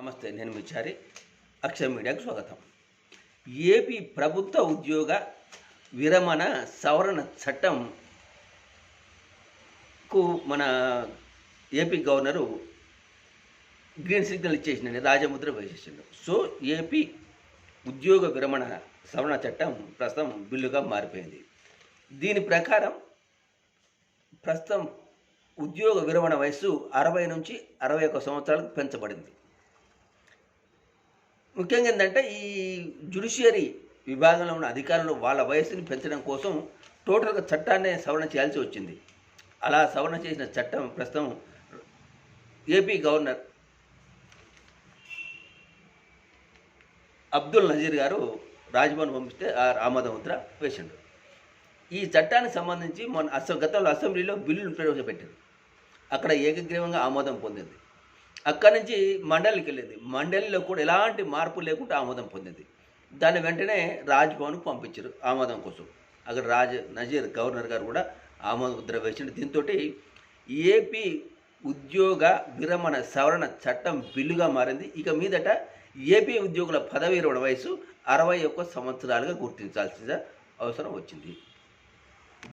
నమస్తే నేను విచారి అక్షయ మీడియాకు స్వాగతం. ఏపీ ప్రభుత్వ ఉద్యోగ విరమణ సవరణ చట్టంకు మన ఏపీ గవర్నరు గ్రీన్ సిగ్నల్ ఇచ్చేసిందండి రాజముద్ర వేసేసిండు. సో ఏపీ ఉద్యోగ విరమణ సవరణ చట్టం ప్రస్తుతం బిల్లుగా మారిపోయింది. దీని ప్రకారం ప్రస్తుతం ఉద్యోగ విరమణ వయస్సు అరవై నుంచి అరవై ఒక్క సంవత్సరాలకు పెంచబడింది. ముఖ్యంగా ఏంటంటే ఈ జుడిషియరీ విభాగంలో ఉన్న అధికారులు వాళ్ళ వయస్సుని పెంచడం కోసం టోటల్గా చట్టాన్ని సవరణ చేయాల్సి వచ్చింది. అలా సవరణ చేసిన చట్టం ప్రస్తుతం ఏపీ గవర్నర్ అబ్దుల్ నజీర్ గారు రాజ్భవన్ పంపిస్తే ఆ ఆమోద ముద్ర వేసిండు. ఈ చట్టానికి సంబంధించి మన అస గతంలో అసెంబ్లీలో బిల్లును ప్రవేశపెట్టారు అక్కడ ఏకగ్రీవంగా ఆమోదం పొందింది. అక్కడి నుంచి మండలికి వెళ్ళింది. మండలిలో కూడా ఎలాంటి మార్పు లేకుండా ఆమోదం పొందింది. దాన్ని వెంటనే రాజ్భవన్కు పంపించారు ఆమోదం కోసం. అక్కడ రాజ్ నజీర్ గవర్నర్ గారు కూడా ఆమోద ముద్ర వేసిండు. దీంతో ఏపీ ఉద్యోగ విరమణ సవరణ చట్టం బిల్లుగా మారింది. ఇక మీదట ఏపీ ఉద్యోగుల పదవి విరమణ వయసు అరవై ఒక్క సంవత్సరాలుగా గుర్తించాల్సిన అవసరం వచ్చింది.